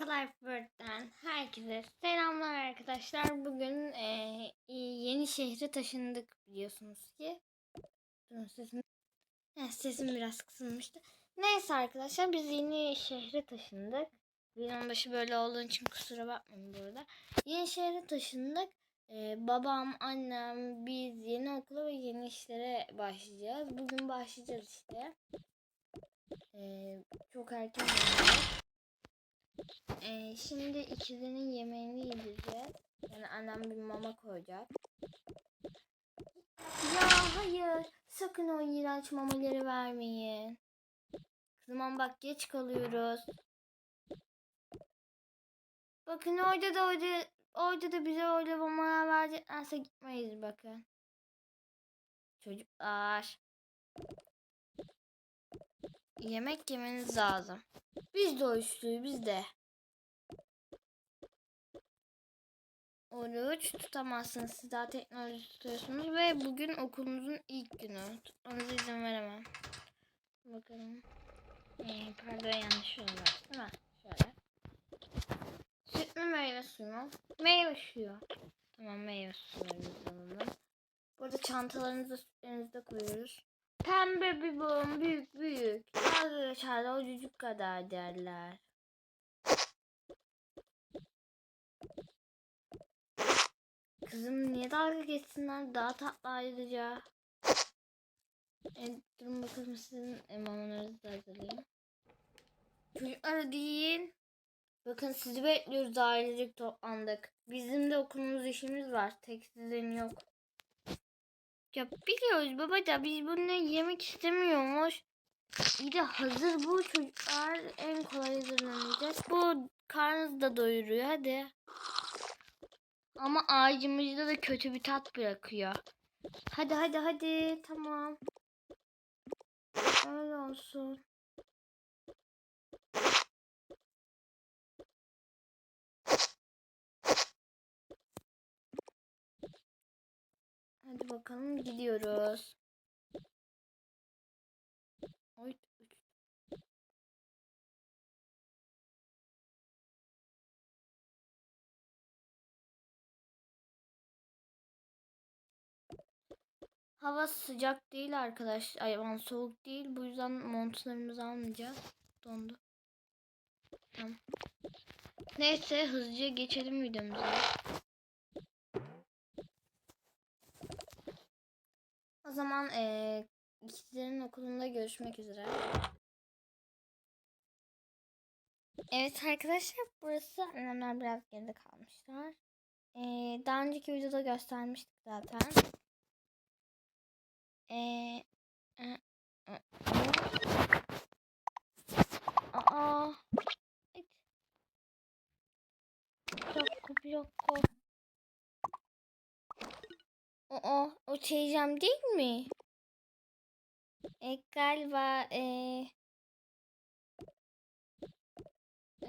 Life Bird'den herkese selamlar arkadaşlar. Bugün eee, yeni şehre taşındık biliyorsunuz ki. Durun sesim, Heh, sesim biraz kısılmıştı. Neyse arkadaşlar biz yeni şehre taşındık. Videonun başı böyle olduğu için kusura bakmayın burada. Yeni şehre taşındık. Eee, babam, annem, biz yeni okula ve yeni işlere başlayacağız. Bugün başlayacağız işte. Eee, çok erken başlayacağız. Ee, şimdi ikizinin yemeğini yedireceğiz. Yani annem bir mama koyacak. Ya hayır. Sakın o iğrenç mamaları vermeyin. Kızım bak geç kalıyoruz. Bakın orada da orada, orada da bize orada mamalar vereceklerse gitmeyiz bakın. Çocuklar. Yemek yemeniz lazım. Biz de o biz de. Oruç tutamazsınız. Siz daha teknoloji tutuyorsunuz ve bugün okulunuzun ilk günü. Tutmanıza izin veremem. Bakalım. Ee, pardon yanlış olmaz değil mi? Şöyle. Süt mü meyve suyu mu? Meyve suyu. Tamam meyve sularımızı alalım. Burada çantalarınızı sütlerinizi de koyuyoruz. Pembe bibon büyük büyük. Arkadaşlar o cücük kadar derler. Kızım niye dalga geçsinler? Daha tatlı ayrıca. E, durun bakalım sizin emamanlarınızı da hazırlayayım. Çocuklar değil. Bakın sizi bekliyoruz ailecek toplandık. Bizim de okulumuz işimiz var. Tek sizin yok. Ya biliyoruz baba da biz bunu yemek istemiyormuş. İyi de hazır bu çocuklar en kolay hazırlanacak. Bu karnınızı da doyuruyor hadi. Ama ağacımızda da kötü bir tat bırakıyor. Hadi hadi hadi tamam. Öyle olsun. Bakalım gidiyoruz. Oy, Hava sıcak değil arkadaş. Ay aman soğuk değil. Bu yüzden montlarımızı almayacağız. Dondu. Tamam. Neyse hızlıca geçelim videomuza. O zaman eee ikizlerin okulunda görüşmek üzere. Evet arkadaşlar burası annemler biraz geride kalmışlar. Eee daha önceki videoda göstermiştik zaten. Eee e, e, e. Aa. Evet. Bir dakika bir dakika. Aa, o teyzem değil mi? E, galiba e, e,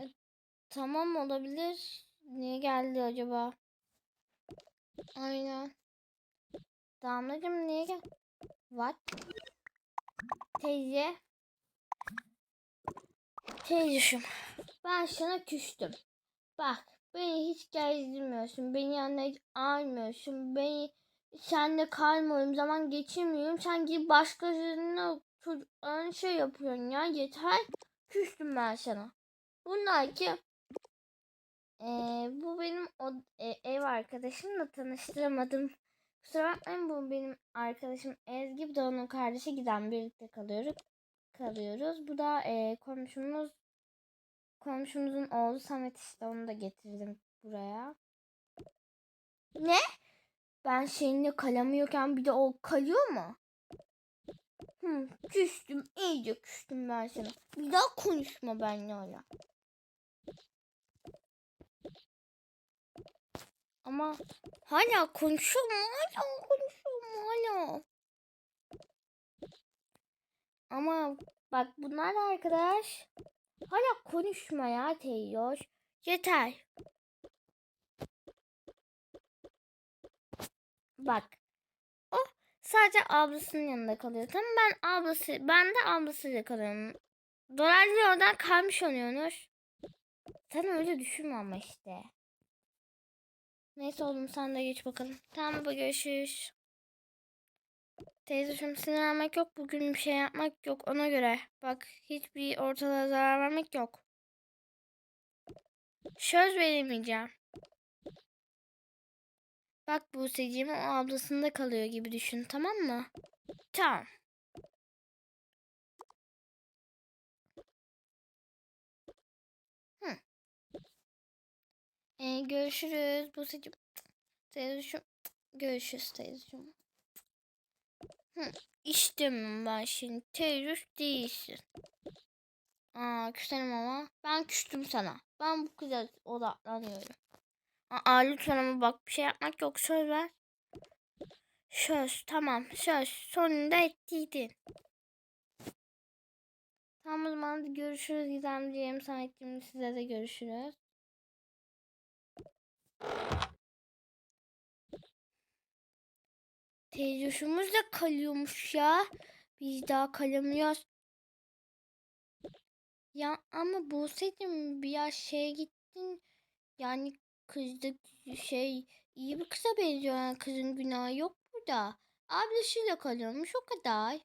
tamam olabilir. Niye geldi acaba? Aynen. Damlacığım niye gel? What? Teyze. Teyzeciğim. Ben sana küstüm. Bak beni hiç gezdirmiyorsun. Beni yanına almıyorsun. Beni senle kalmıyorum. Zaman geçirmiyorum. Sen gibi başkalarına çocukların şey yapıyorsun ya. Yeter. Küstüm ben sana. Bunlar ki ee, bu benim o, e, ev arkadaşımla tanıştıramadım. Kusura bakmayın bu benim arkadaşım Ezgi. Bu da onun kardeşi giden birlikte kalıyoruz. Kalıyoruz. Bu da e, komşumuz komşumuzun oğlu Samet işte onu da getirdim buraya. Ne? Ben seninle kalamıyorken bir de o kalıyor mu? Hı, küstüm. iyice küstüm ben sana. Bir daha konuşma benimle öyle. Ama hala konuşuyor mu? Hala konuşuyor mu? Hala. Ama bak bunlar da arkadaş. Hala konuşma ya Teyyoş. Yeter. Bak. O sadece ablasının yanında kalıyor. Tamam ben ablası ben de ablasıyla kalıyorum. Dolaylı oradan kalmış oluyorsunuz. Sen öyle düşünme ama işte. Neyse oğlum sen de geç bakalım. Tamam baba görüşürüz. Teyzeciğim sinirlenmek yok. Bugün bir şey yapmak yok ona göre. Bak hiçbir ortalığa zarar vermek yok. Söz veremeyeceğim. Bak Buse'ciğim o ablasında kalıyor gibi düşün tamam mı? Tamam. Hı. Ee, görüşürüz Buse'ciğim. Teyzeciğim. Görüşürüz teyzeciğim. Hı. İstemem ben şimdi. Teyze değilsin. Aa küserim ama. Ben küstüm sana. Ben bu kıza odaklanıyorum. Aa lütfen ama bak bir şey yapmak yok. Söz ver. Söz tamam söz. Sonunda ettiydin. Tamam o zaman görüşürüz Gizemciğim. Sana ettiğimde size de görüşürüz. Teyzuşumuz da kalıyormuş ya. Biz daha kalamıyoruz. Ya ama Buse'cim biraz şeye gittin. Yani kız da şey iyi bir kıza benziyor. Yani kızın günahı yok burada. Ablasıyla kalıyormuş o kadar.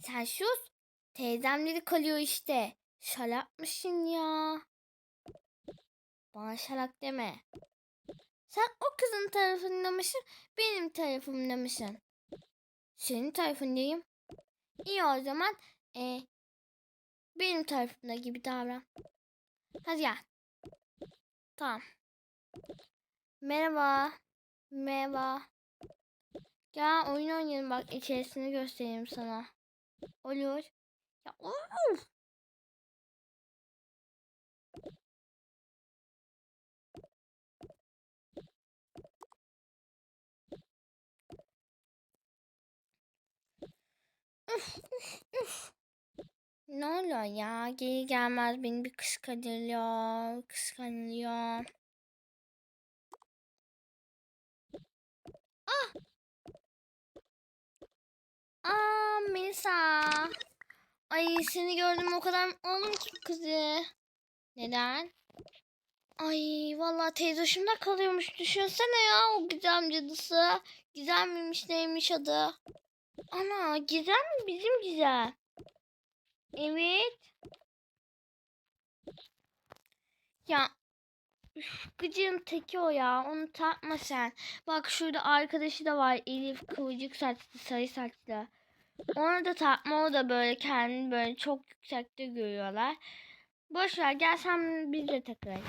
Sen sus. Teyzemleri kalıyor işte. Şalakmışsın ya. Bana şalak deme. Sen o kızın tarafında mısın? Benim tarafımda mısın? Senin tarafındayım. İyi o zaman e, benim tarafımda gibi davran. Hadi gel. Tamam. Merhaba. Merhaba. Gel oyun oynayalım bak içerisini göstereyim sana. Olur. Ya olur. Üf, üf, üf. Ne oluyor ya? Geri gelmez beni bir kıskanıyor. Kıskanıyor. Ah! Aa Melisa. Ay seni gördüm o kadar oğlum ki kızı. Neden? Ay vallahi teyze hoşumda kalıyormuş. Düşünsene ya o Gizem cadısı. Gizem miymiş neymiş adı? Ana Gizem mi bizim Gizem? Evet. Ya üf, gıcığın teki o ya. Onu takma sen. Bak şurada arkadaşı da var. Elif kıvırcık saçlı sarı saçlı. Onu da takma o da böyle kendini böyle çok yüksekte görüyorlar. Boş ver gel sen biz de takalım.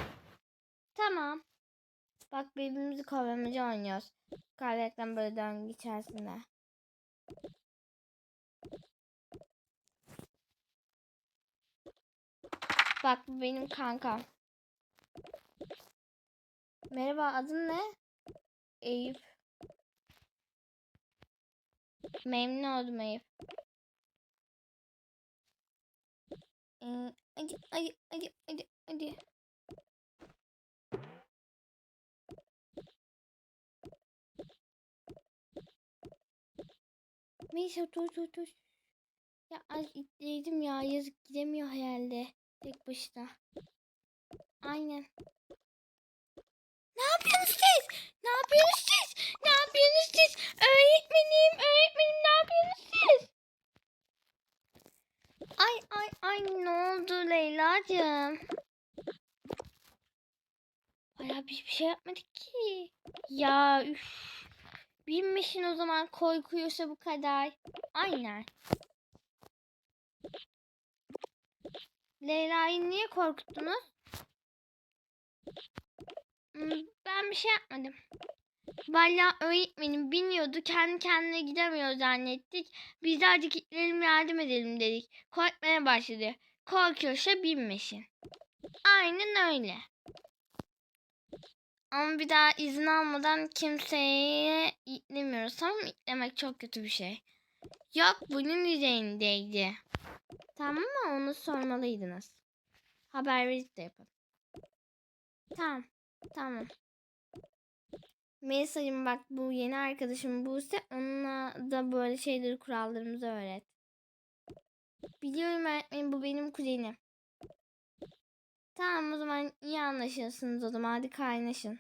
Tamam. Bak birbirimizi kovamacı oynuyoruz. Kaybetten böyle döngü içerisinde. Bak bu benim kankam. Merhaba adın ne? Eyüp. Memnun oldum Eyüp. Ee, hadi hadi hadi hadi hadi. Neyse dur dur dur. Ya az itleydim ya yazık gidemiyor herhalde. Tek başına. Aynen. Ne yapıyorsunuz siz? Ne yapıyorsunuz siz? Ne yapıyorsunuz siz? Öğretmenim, öğretmenim ne yapıyorsunuz siz? Ay ay ay ne oldu Leyla'cığım? Biz bir şey yapmadık ki. Ya üf. Binmişsin o zaman korkuyorsa bu kadar. Aynen. Leyla'yı niye korkuttunuz? Hmm, Ben bir şey yapmadım. Valla öğretmenim biniyordu. Kendi kendine gidemiyor zannettik. Biz de hadi yardım edelim dedik. Korkmaya başladı. Korkuyorsa binmesin. Aynen öyle. Ama bir daha izin almadan kimseye itlemiyoruz. Tamam mı? Çok kötü bir şey. Yok bunun üzerindeydi. Tamam mı? Onu sormalıydınız. Haber verip de yapın. Tamam. Tamam. Melisa'cığım bak bu yeni arkadaşım Buse. Onunla da böyle şeyleri kurallarımızı öğret. Biliyorum öğretmenim bu benim kuzenim. Tamam o zaman iyi anlaşıyorsunuz o zaman hadi kaynaşın.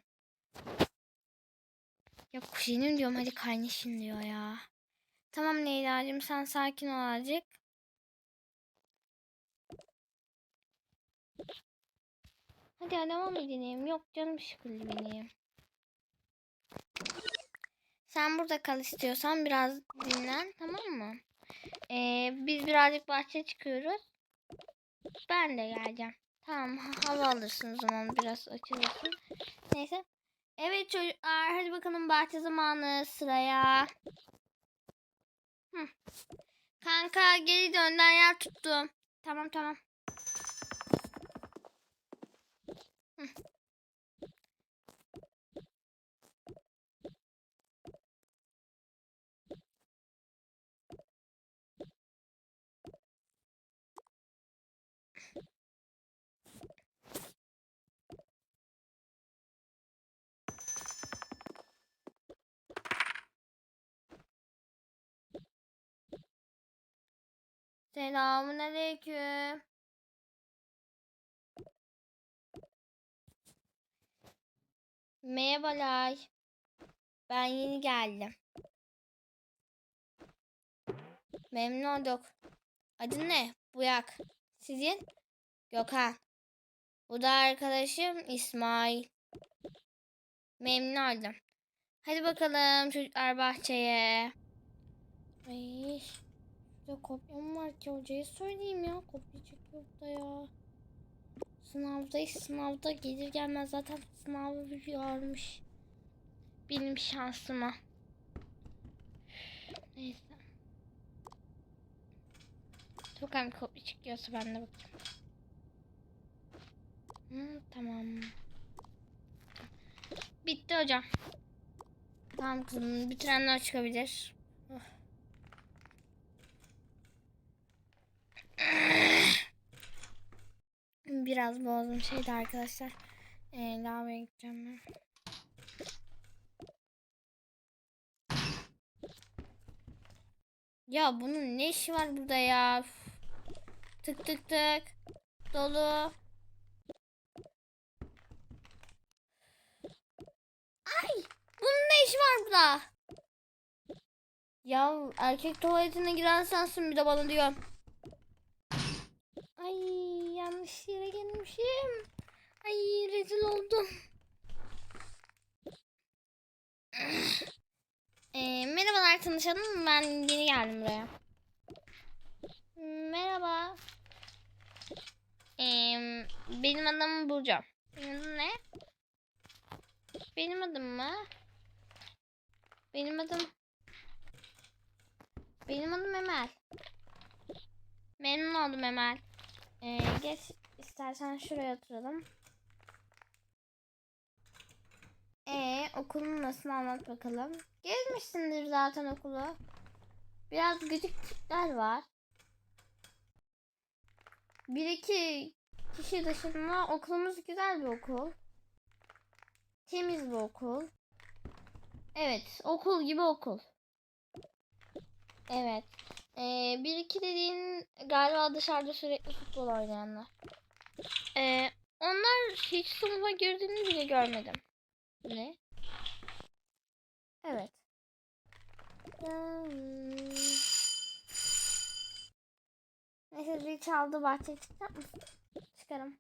Ya kuzenim diyorum hadi kaynaşın diyor ya. Tamam Leyla'cığım sen sakin ol. Hadi devam edelim. Yok canım sıkıldı benim. Sen burada kal istiyorsan biraz dinlen tamam mı? Ee, biz birazcık bahçeye çıkıyoruz. Ben de geleceğim. Tamam ha- hava alırsın o zaman biraz açılırsın. Neyse. Evet çocuklar hadi bakalım bahçe zamanı sıraya. Hı. Kanka geri dönden yer tuttum. Tamam tamam. Selamun aleyküm. Merhabalar. Ben yeni geldim. Memnun olduk. Adın ne? Buyak. Sizin? Gökhan. Bu da arkadaşım İsmail. Memnun oldum. Hadi bakalım çocuklar bahçeye. Ay, şurada kopyam var ki hocaya söyleyeyim ya. Kopya çekiyor da ya. Sınavdayız. Sınavda gelir gelmez zaten sınavı biliyormuş. Benim şansıma. Neyse. Çok hem kopya çıkıyorsa ben de bakayım. Hı, tamam. Bitti hocam. Tamam kızım. Bitirenler çıkabilir. Biraz boğazım şeydi arkadaşlar. Ee, lavaboya gideceğim ben. Ya bunun ne işi var burada ya? Tık tık tık. Dolu. Ay! Bunun ne işi var burada? Ya erkek tuvaletine giren sensin bir de bana diyor. Ay yanlış yere gelmişim. Ay rezil oldum. Ee, merhabalar tanışalım. Ben yeni geldim buraya. Merhaba. Ee, benim adım Burcu. Senin adın ne? Benim adım mı? Benim adım... Benim adım Emel. Memnun oldum Emel. Ee, geç istersen şuraya oturalım. Ee, okulun nasıl anlat bakalım. Gezmişsindir zaten okulu. Biraz gıcık tipler var. Bir iki kişi dışında okulumuz güzel bir okul. Temiz bir okul. Evet, okul gibi okul. Evet. Ee, bir iki dediğin galiba dışarıda sürekli futbol oynayanlar. Ee, onlar hiç sınıfa girdiğini bile görmedim. Ne? Evet. Neyse zil çaldı bahçeye çıkacak mısın? Çıkarım.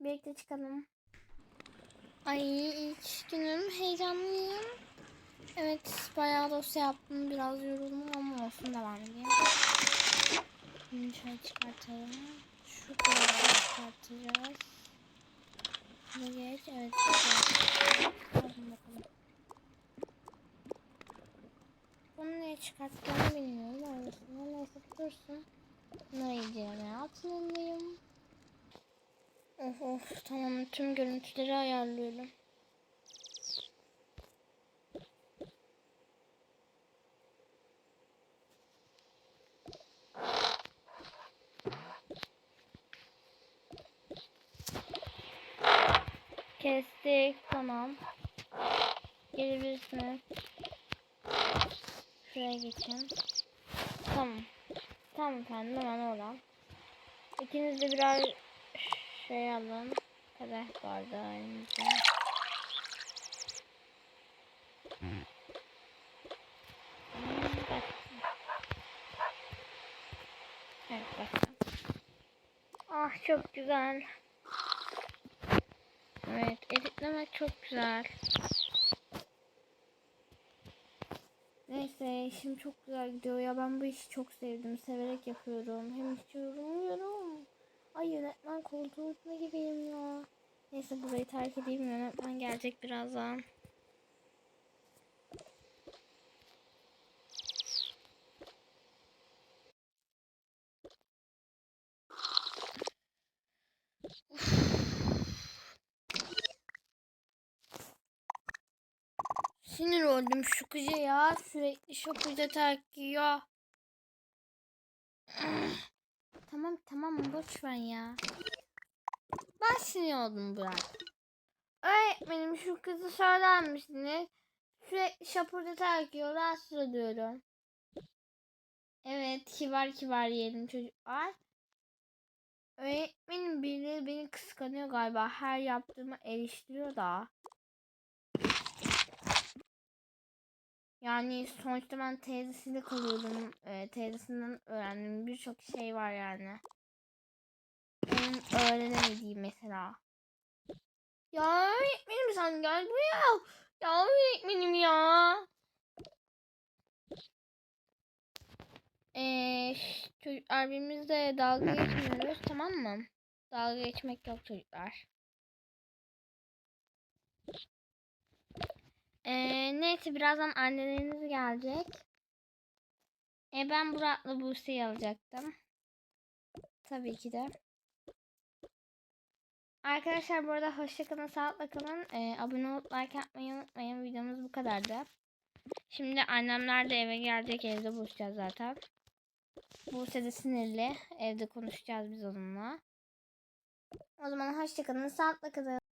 Birlikte çıkalım. Ay ilk günüm heyecanlıyım. Evet bayağı dosya yaptım. Biraz yoruldum ama olsun devam edeyim. Bunu şöyle çıkartalım. Şu kadar çıkartacağız. Bunu geç. Evet. Çıkartalım bakalım. Bunu niye çıkarttığımı bilmiyorum. Arasında neyse dursun. Bunları incelemeye altındayım. Of of tamam tüm görüntüleri ayarlıyorum. Kestik tamam. Gelebilirsiniz. Şuraya geçin. Tamam. Tamam efendim hemen oradan. İkiniz de birer Şuraya alın. Kadeh bakın. Ah çok güzel. Evet editlemek çok güzel. Neyse işim çok güzel gidiyor ya ben bu işi çok sevdim severek yapıyorum hem hiç yorulmuyorum. Ay yönetmen koltuğuna gibiyim ya. Neyse burayı terk edeyim yönetmen gelecek birazdan. Sinir oldum şu kıza ya. Sürekli şapırda takıyor. tamam tamam boş ver ya. Ben sinir oldum bırak. Öğretmenim şu kızı söyler misiniz? Sürekli şapırda takıyor. Rahatsız ediyorum. Evet kibar kibar yiyelim çocuklar. Öğretmenim birileri beni kıskanıyor galiba. Her yaptığımı eleştiriyor da. Yani sonuçta ben teyzesiyle kalıyordum. Ee, teyzesinden öğrendiğim birçok şey var yani. Benim öğrenemediğim mesela. Ya öğretmenim sen gel buraya. Ya öğretmenim ya. Ee, çocuklar birbirimizle dalga geçmiyoruz tamam mı? Dalga geçmek yok çocuklar. Ee, neyse birazdan anneleriniz gelecek. E ben Burak'la Buse'yi alacaktım. Tabii ki de. Arkadaşlar bu arada hoşçakalın, sağlıkla kalın. Ee, abone olup like yapmayı unutmayın. Videomuz bu kadardı. Şimdi annemler de eve gelecek. Evde buluşacağız zaten. Buse de sinirli. Evde konuşacağız biz onunla. O zaman hoşçakalın, sağlıkla kalın.